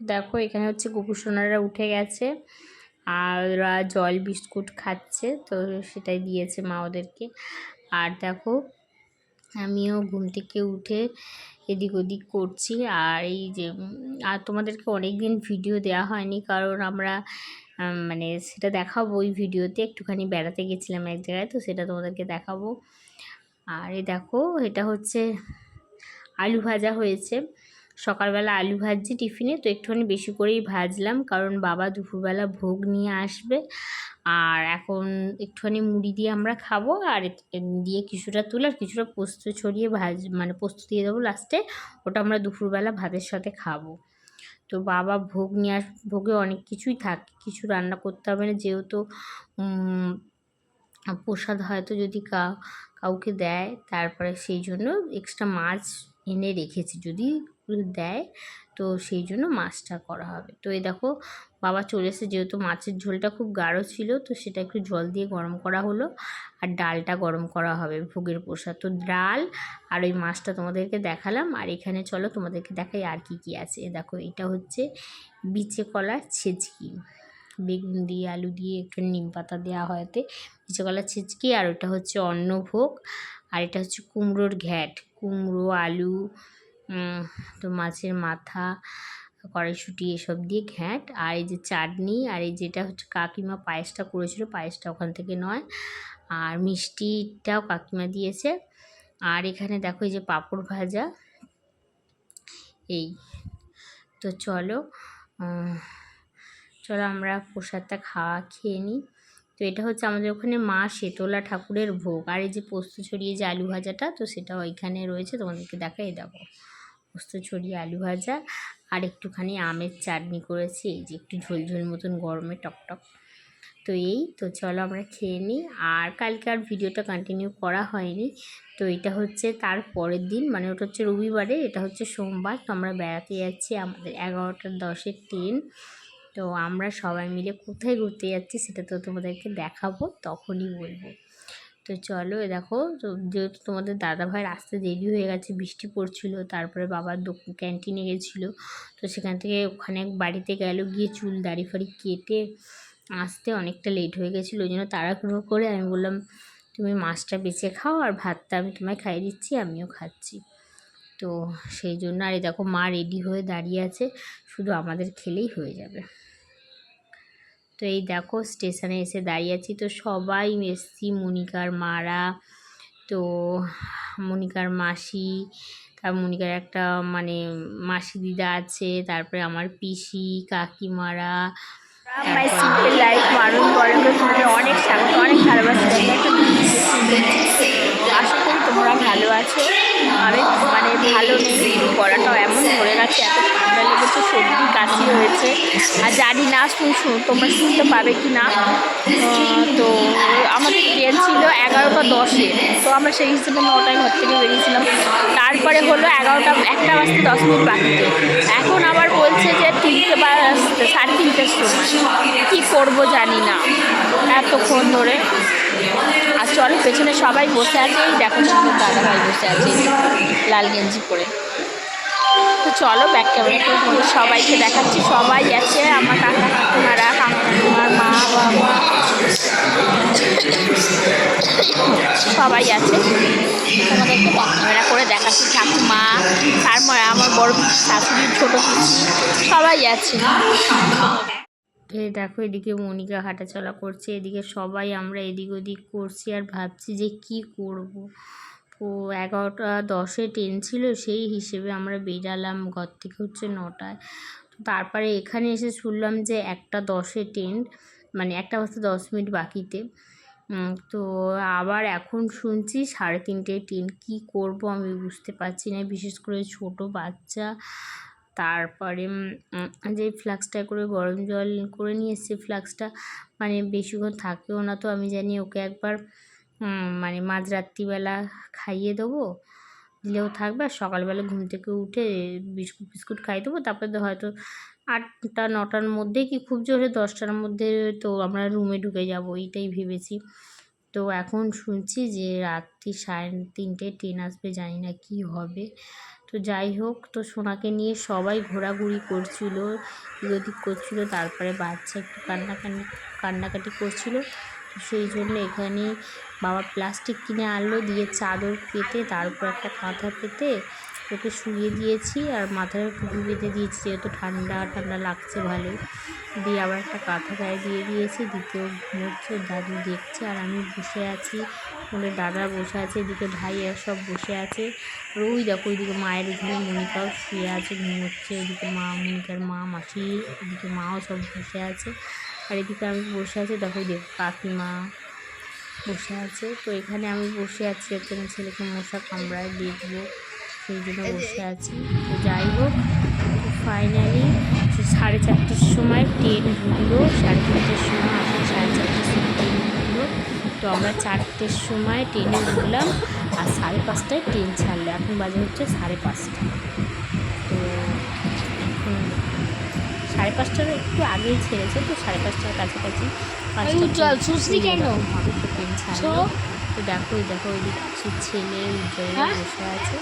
দেখো এখানে হচ্ছে গোপুসোনারা উঠে গেছে আর ওরা জল বিস্কুট খাচ্ছে, তো সেটাই দিয়েছে মা ওদেরকে। আর দেখো, আমিও ঘুম থেকে উঠে এদিক ওদিক করছি। আর এই যে আর তোমাদেরকে অনেক দিন ভিডিও দেওয়া হয়নি, কারণ আমরা মানে সেটা দেখাবো ওই ভিডিওতে। একটুখানি বেড়াতে গেছিলাম এক জায়গায়, তো সেটা তোমাদেরকে দেখাবো। আর এই দেখো, এটা হচ্ছে আলু ভাজা হয়েছে। সকালবেলা আলু ভাজছি টিফিনে, তো একটুখানি বেশি করেই ভাজলাম, কারণ বাবা দুপুরবেলা ভোগ নিয়ে আসবে। আর এখন একটুখানি মুড়ি দিয়ে আমরা খাব, আর দিয়ে কিছুটা তুলে আর কিছুটা পোস্ত ছড়িয়ে ভাজ মানে পোস্ত দিয়ে দেবো লাস্টে ওটা আমরা দুপুরবেলা ভাতের সাথে খাব। তো বাবা ভোগ নিয়ে আস, ভোগে অনেক কিছুই থাকে, কিছু রান্না করতে হবে না, যেহেতু প্রসাদ হয়তো যদি কা, কাউকে দেয়, তারপরে সেই জন্য এক্সট্রা মাছ এনে রেখেছি, যদি দেয়। তো সেই জন্য মাছটা করা হবে। তো এই দেখো, বাবা চলে এসে যেহেতু মাছের ঝোলটা খুব গাঢ় ছিল, তো সেটা একটু জল দিয়ে গরম করা হলো। আর ডালটা গরম করা হবে ভোগের প্রসাদ। তো ডাল আর ওই মাছটা তোমাদেরকে দেখালাম। আর এখানে চলো তোমাদেরকে দেখাই আর কি কি আছে। দেখো, এটা হচ্ছে বিচে কলার ছেচকি। বেগুন দিয়ে, আলু দিয়ে একটু নিম পাতা দেওয়া হয়তে বিচে কলার ছেচকি। আর ওটা হচ্ছে অন্নভোগ। আর এটা হচ্ছে কুমড়োর ঘ্যাট। কুমড়ো, আলু তো মাছের মাথা, কড়াইশুঁটি এসব দিয়ে ঘ্যাঁট, আর এই যে চাটনি, আর এই যেটা হচ্ছে কাকিমা পায়েসটা করেছিল, পায়েসটা ওখান থেকে নয়, আর মিষ্টিটাও কাকিমা দিয়েছে। আর এখানে দেখো এই যে পাঁপড় ভাজা, এই, তো চলো চলো আমরা প্রসাদটা খাওয়া খেয়ে নিই। তো এটা হচ্ছে আমাদের ওখানে মা শেতলা ঠাকুরের ভোগ, আর এই যে পোস্ত ছড়িয়ে যে আলু ভাজাটা, তো সেটা ওইখানে রয়েছে, তোমাদেরকে দেখাই দেবো পোস্ত ছড়িয়ে আলু ভাজা আর একটুখানি আমের চাটনি করেছি। এই যে একটু ঝোল ঝোল মতন গরমে টকটক তো এই তো চলো আমরা খেয়ে নিই। আর কালকে আর ভিডিওটা কন্টিনিউ করা হয়নি। তো এটা হচ্ছে তার পরের দিন মানে ওটা হচ্ছে রবিবারে, এটা হচ্ছে সোমবার। তো আমরা বেড়াতে যাচ্ছি আমাদের এগারোটা দশের ট্রেন। তো আমরা সবাই মিলে কোথায় ঘুরতে যাচ্ছি সেটা তো তোমাদেরকে দেখাবো, তখনই বলব। তো চলো দেখো যেহেতু তোমাদের দাদা ভাইয়ের আসতে দেরি হয়ে গেছে, বৃষ্টি পড়ছিল, তারপরে বাবার ক্যান্টিনে গেছিল, তো সেখান থেকে ওখানে বাড়িতে গেল, গিয়ে চুল দাড়ি ফাড়ি কেটে আসতে অনেকটা লেট হয়ে গেছিল, ওই জন্য তাড়াহুড়ো করে আমি বললাম, তুমি মাছটা বেছে খাও আর ভাতটা আমি তোমায় খাইয়ে দিচ্ছি, আমিও খাচ্ছি। তো সেই জন্য আর দেখো মা রেডি হয়ে দাঁড়িয়ে আছে, শুধু আমাদের খেলেই হয়ে যাবে। তো এই দেখো স্টেশনে এসে দাঁড়িয়ে আছি। তো সবাই এসছি, মনিকার মারা, তো মনিকার মাসি, তার মনিকার একটা মানে মাসি দিদা আছে, তারপরে আমার পিসি, কাকিমারা অনেক ভালোবাসা। তোমরা ভালো আছো। আমি মানে ভালো গলাটাও এমন ধরে গেছে এত ঠান্ডা সর্দি কাশি হয়েছে। আর জানি না, শুন তোমরা শুনতে পাবে কি না। তো আমাদের ট্রেন ছিল এগারোটা দশে। তো আমরা সেই হিসেবে নটায় ঘর থেকে বেরিয়েছিলাম। তারপরে হলো এগারোটা, একটা বাজতে দশ মিনিট বাকিতে এখন আবার বলছে যে তিনটে বা সাড়ে তিনটের সময়। কী করব জানি না, এতক্ষণ ধরে। আর চলো, পেছনে সবাই বসে আছে। দেখো তোমাদের দাদাভাই বসে আছে, লাল গেঞ্জি পরে। তো চলো ব্যাক ক্যামেরা করে সবাইকে দেখাচ্ছি। সবাই আছে আমার কাকা কাকিমারা কাকা কাকিমার মা বাবা। সবাই আছে। তোমাদেরকে ব্যাক ক্যামেরা করে দেখাচ্ছি। ঠাকুমা তারপরে আমার বড় পিসি, শাশুড়ি ছোটো সবাই আছে। এই দেখো এদিকে মনিকা হাঁটাচলা করছে। এদিকে সবাই আমরা এদিক ওদিক করছি আর ভাবছি যে কি করব। ও এগারোটা দশে ট্রেন ছিল, সেই হিসেবে আমরা বেরালাম ঘর থেকে হচ্ছে নটায়। তো তারপরে এখানে এসে শুনলাম যে একটা দশে ট্রেন মানে একটা বাজতে দশ মিনিট বাকিতে। তো আবার এখন শুনছি সাড়ে তিনটে ট্রেন, কী করব আমি বুঝতে পারছি না, বিশেষ করে ছোট বাচ্চা। তারপরে যে ফ্লাক্সটা করে গরম জল করে নিয়ে এসেছি, ফ্লাক্সটা মানে বেশিক্ষণ থাকেও না তো, আমি জানি ওকে একবার মানে মাঝরাত্রিবেলা খাইয়ে দেবো। দিলেও থাকবে আর সকালবেলা ঘুম থেকে উঠে বিস্কুট বিস্কুট খাইয়ে দেবো। তারপরে হয়তো আটটা, নটার মধ্যে কি খুব জোরে, দশটার মধ্যে তো আমরা রুমে ঢুকে যাব, এইটাই ভেবেছি। তো এখন শুনছি যে রাত্রি সাড়ে তিনটে ট্রেন আসবে, জানি না কি হবে। তো যাই হোক, তো সোনাকে নিয়ে সবাই ঘোরাঘুরি করছিল এদিক করছিল, তারপরে বাচ্চা একটু কান্নাকানি, কান্নাকাটি করছিল। সেই জন্য এখানে বাবা প্লাস্টিক কিনে আনলো, দিয়ে চাদর পেতে তার উপর একটা কাঁথা পেতে ওকে শুয়ে দিয়েছি আর মাথায় টুপি বেঁধে দিয়েছি, যেহেতু ঠান্ডা ঠান্ডা লাগছে ভালো দিয়ে আবার একটা কাঁথা গায়ে দিয়ে দিয়েছি দ্বিতীয় ঘুমোচ্ছে দাদু দেখছে আর আমি বসে আছি। ওদের দাদা বসে আছে, এদিকে ভাইয়া সব বসে আছে। আর ওই দেখো, ওইদিকে মায়ের ওখানে মনিকাও শুয়ে আছে ঘুমোচ্ছে ওইদিকে মা, মনিকার মা, মাসি এদিকে মাও সব বসে আছে। আর এদিকে আমি বসে আছি দেখো দেখো কাকিমা বসে আছে। তো এখানে আমি বসে আছি এখানে ছেলেকে মশা কামড়ায় দেখব সেই জন্য বসে আছি। তো যাই হোক ফাইনালি সাড়ে চারটের সময় ট্রেন ঢুকলো সাড়ে তিনটের সময় আসলে সাড়ে চারটের সময় ট্রেন ঢুকলো। তো আমরা চারটের সময় ট্রেনে ঢুকলাম আর সাড়ে পাঁচটায় ট্রেন ছাড়লো এখন বাজে হচ্ছে সাড়ে পাঁচটা। সাড়ে পাঁচটার একটু আগেই ছেড়েছে তো সাড়ে পাঁচটার কাছাকাছি উজ্জ্বল, শুসনি কেন? তো দেখো ওই দেখো ওই কিছু ছেলে উজ্জ্বল হ্যাঁ? বসে আছে।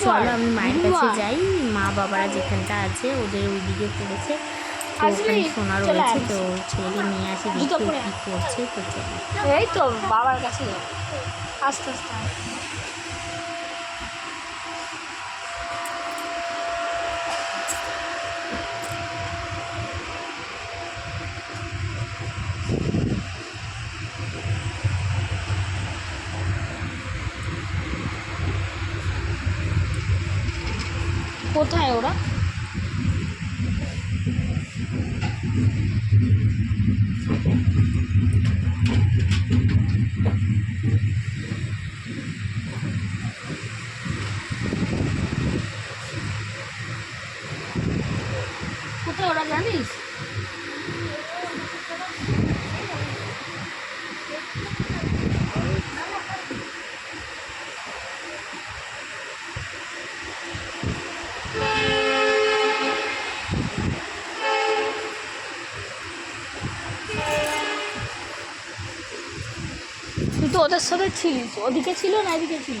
চলো আমি মায়ের কাছে যাই মা বাবারা যেখানটা আছে ওদের ওইদিকে পড়েছে। সোনা রয়েছে তো ছেলে নিয়ে আসে দেখি কী। করছে তো এই তো বাবার কাছে আস্তে আস্তে। কোথায় ওরা কোথায় ওরা জানিস সাথে ছিলিস ওদিকে ছিল না এদিকে ছিল।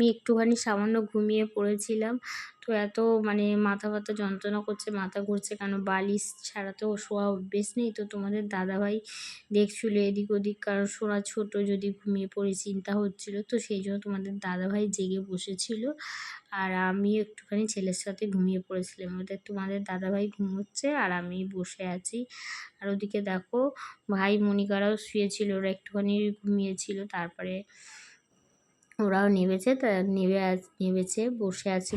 আমি একটুখানি সামান্য ঘুমিয়ে পড়েছিলাম। তো এত মানে মাথা ব্যথা যন্ত্রণা করছে, মাথা ঘুরছে কেন? বালিশ ছাড়া তো শোয়া অভ্যেস নেই। তো তোমাদের দাদাভাই দেখছিল এদিক ওদিক, কারণ শোনা ছোট যদি ঘুমিয়ে পড়ে চিন্তা হচ্ছিল। তো সেই জন্য তোমাদের দাদাভাই জেগে বসেছিল। আর আমি একটুখানি ছেলের সাথে ঘুমিয়ে পড়েছিলাম। ওদের তোমাদের দাদাভাই ঘুমোচ্ছে আর আমি বসে আছি। আর ওদিকে দেখো ভাই মনিকারাও শুয়েছিল, ওরা একটুখানি ঘুমিয়েছিল। তারপরে ওরাও নেমেছে তা আস নেমেছে বসে আছে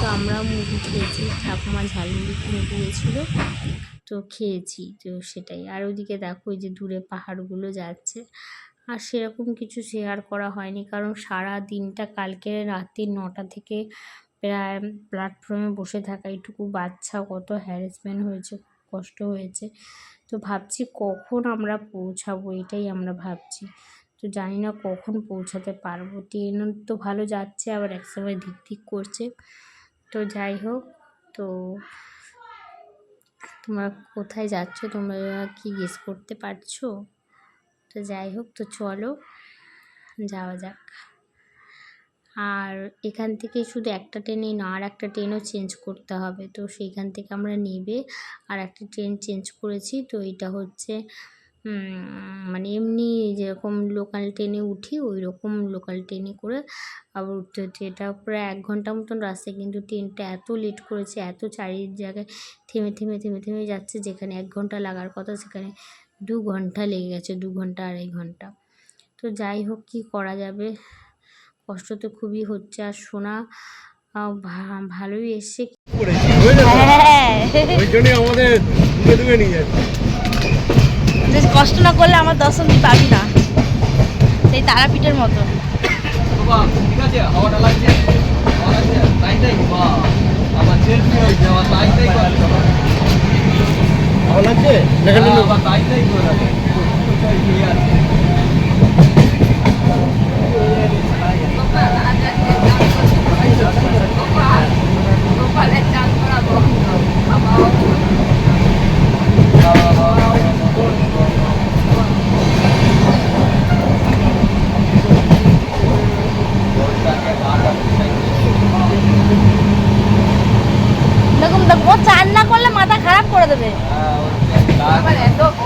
তো আমরা মুড়ি খেয়েছি, ঠাকুমা ঝালমুড়ি কিনে দিয়েছিল। তো খেয়েছি, তো সেটাই। আর ওইদিকে দেখো ওই যে দূরে পাহাড়গুলো যাচ্ছে, আর সেরকম কিছু শেয়ার করা হয়নি, কারণ সারা দিনটা কালকে রাত্রি নটা থেকে প্রায় প্ল্যাটফর্মে বসে থাকা, এইটুকু বাচ্চা কত হ্যারাসমেন্ট হয়েছে কষ্ট হয়েছে। তো ভাবছি কখন আমরা পৌঁছাবো, এটাই আমরা ভাবছি। তো জানি না কখন পৌঁছাতে পারব। ট্রেন তো ভালো যাচ্ছে, আবার এক সময় ধিক করছে। তো যাই হোক, তো তোমরা কোথায় যাচ্ছ? তোমরা কি গেস করতে পারছ? তো যাই হোক, তো চলো, যাওয়া যাক। আর এখান থেকে শুধু একটা ট্রেনেই না, আর একটা ট্রেনও চেঞ্জ করতে হবে। তো সেইখান থেকে আমরা নেবে, আর একটা ট্রেন চেঞ্জ করেছি। তো এটা হচ্ছে মানে এমনি যেরকম লোকাল ট্রেনে উঠি ওই রকম লোকাল ট্রেনে করে আবার উঠতে হচ্ছে। এটা প্রায় এক ঘণ্টা মতন রাস্তা কিন্তু ট্রেনটা এত লেট করেছে এত চারি জায়গায় থেমে থেমে থেমে থেমে যাচ্ছে যেখানে এক ঘণ্টা লাগার কথা সেখানে দু ঘণ্টা লেগে গেছে দু ঘণ্টা আড়াই ঘণ্টা। তো যাই হোক কি করা যাবে? কষ্ট তো খুবই হচ্ছে। আর শোনা ভা- ভালোই এসছে। করেছি, বুঝলে হ্যাঁ আমাদের দূরে দূরে নিয়ে যাচ্ছে। কষ্ট না করলে আমার দর্শন তুই পাবি না। সেই তারাপীঠের মতো। বাবা ঠিক আছে হাওয়াটা লাগছে। তাই তাই? আমার সেলফি হয়েছে আমার তাই তাই ভালো লাগছে? দেখেন আবার তাই তাই করে ঠিক আছে এরকম দেখো ও চান না করলে মাথা খারাপ করে দেবে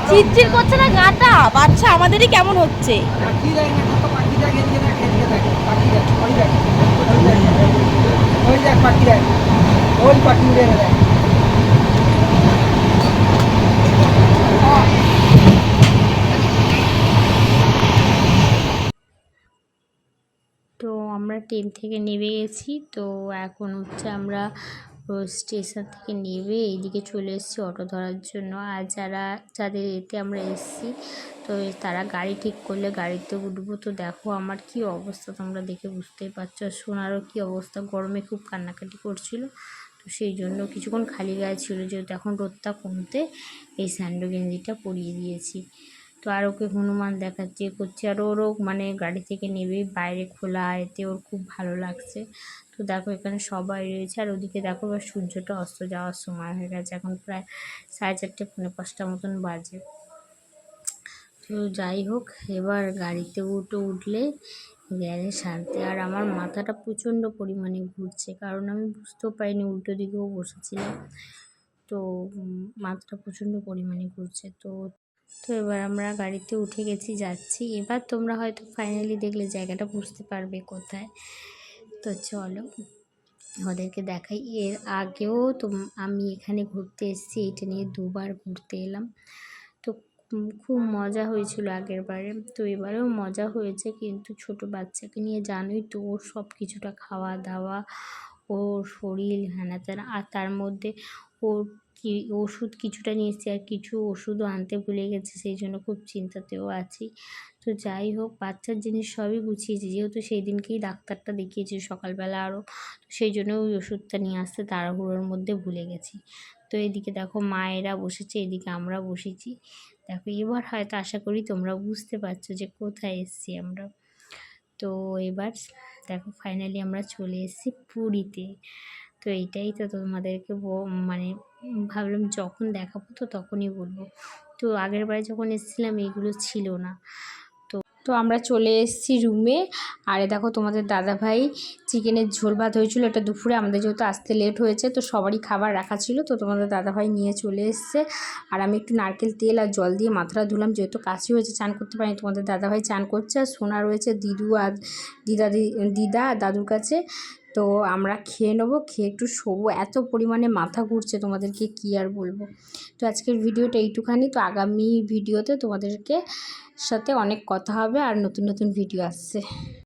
চিরচির করছে না গাটা বাচ্চা আমাদেরই কেমন হচ্ছে পাখি দেখ না কত পাখি দেখ এদিকে দেখ এদিকে দেখ পাখি দেখ ওই দেখ ওই দেখ ওই দেখ পাখি দেখ ওই আমাদেরই কেমন হচ্ছে? তো আমরা ট্রেন থেকে নেমে গেছি। তো এখন হচ্ছে আমরা স্টেশন থেকে নেমে এইদিকে চলে এসেছি অটো ধরার জন্য। আর যারা, যাদের এতে আমরা এসেছি, তো তারা গাড়ি ঠিক করলে গাড়িতে উঠবো। তো দেখো আমার কি অবস্থা, তোমরা দেখে বুঝতেই পারছ। সোনারও কী অবস্থা, গরমে খুব কান্নাকাটি করছিল। তো সেই জন্য কিছুক্ষণ খালি গায়ে ছিল, যেহেতু এখন রোদটা কমতে এই স্যান্ডো গেঞ্জিটা পরিয়ে দিয়েছি। তো আর ওকে হনুমান দেখাচ্ছে, করছে। আর ওরও মানে গাড়ি থেকে নেবেই বাইরে খোলা, এতে ওর খুব ভালো লাগছে। তো দেখো এখানে সবাই রয়েছে, আর ওদিকে দেখো এবার সূর্যটা অস্ত যাওয়ার সময় হয়ে গেছে, এখন প্রায় সাড়ে চারটে, পৌনে পাঁচটা মতন বাজে। তো যাই হোক, এবার গাড়িতে উঠে, উঠলে গেলে শান্তি। আর আমার মাথাটা প্রচণ্ড পরিমাণে ঘুরছে, কারণ আমি বুঝতেও পারিনি, উল্টো দিকেও বসেছিলাম। তো মাথাটা প্রচণ্ড পরিমাণে ঘুরছে, তো তো এবার আমরা গাড়িতে উঠে গেছি, যাচ্ছি। এবার তোমরা হয়তো ফাইনালি দেখলে জায়গাটা বুঝতে পারবে কোথায়। তো চলো ওদেরকে দেখাই। এর আগেও তো আমি এখানে ঘুরতে এসেছি, এটা নিয়ে দুবার ঘুরতে এলাম। তো খুব মজা হয়েছিল আগের বারে। তো এবারেও মজা হয়েছে, কিন্তু ছোট বাচ্চাকে নিয়ে জানোই তো, ওর সব কিছুটা খাওয়া দাওয়া, ওর শরীর হ্যানা আর তার মধ্যে ওর কি, ওষুধ কিছুটা নিয়ে এসেছি, আর কিছু ওষুধও আনতে ভুলে গেছে, সেই জন্য খুব চিন্তাতেও আছি। তো যাই হোক, বাচ্চার জিনিস সবই গুছিয়েছি। যেহেতু সেই দিনকেই ডাক্তারটা দেখিয়েছি সকালবেলা আরও সেই জন্য ওই ওষুধটা নিয়ে আসতে তাড়াহুড়োর মধ্যে ভুলে গেছি। তো এদিকে দেখো মায়েরা বসেছে, এদিকে আমরা বসেছি। দেখো এবার হয়তো আশা করি তোমরা বুঝতে পারছ যে কোথায় এসেছি আমরা। তো এবার দেখো ফাইনালি আমরা চলে এসেছি পুরীতে। তো এইটাই তো তোমাদেরকে মানে ভাবলাম যখন দেখাবো তো তখনই বলব। তো আগের বারে যখন এসেছিলাম এইগুলো ছিল না। তো আমরা চলে এসেছি রুমে আরে দেখো তোমাদের দাদাভাই চিকেনের ঝোল ভাত হয়েছিল, এটা দুপুরে, আমাদের যেহেতু আসতে লেট হয়েছে, তো সবারই খাবার রাখা ছিল, তো তোমাদের দাদাভাই নিয়ে চলে এসছে। আর আমি একটু নারকেল তেল আর জল দিয়ে মাথাটা ধুলাম, যেহেতু কাশি হয়েছে, চান করতে পারিনি, তোমাদের দাদাভাই চান করছে। আর সোনা রয়েছে দিদু আর দিদা দিদা দাদুর কাছে। তো আমরা খেয়ে নেব, খেয়ে একটু শোবো। এত পরিমাণে মাথা ঘুরছে তোমাদেরকে কি আর বলব? তো আজকের ভিডিওটা এইটুখানি। তো আগামী ভিডিওতে তোমাদেরকে সাথে অনেক কথা হবে আর নতুন নতুন ভিডিও আসছে।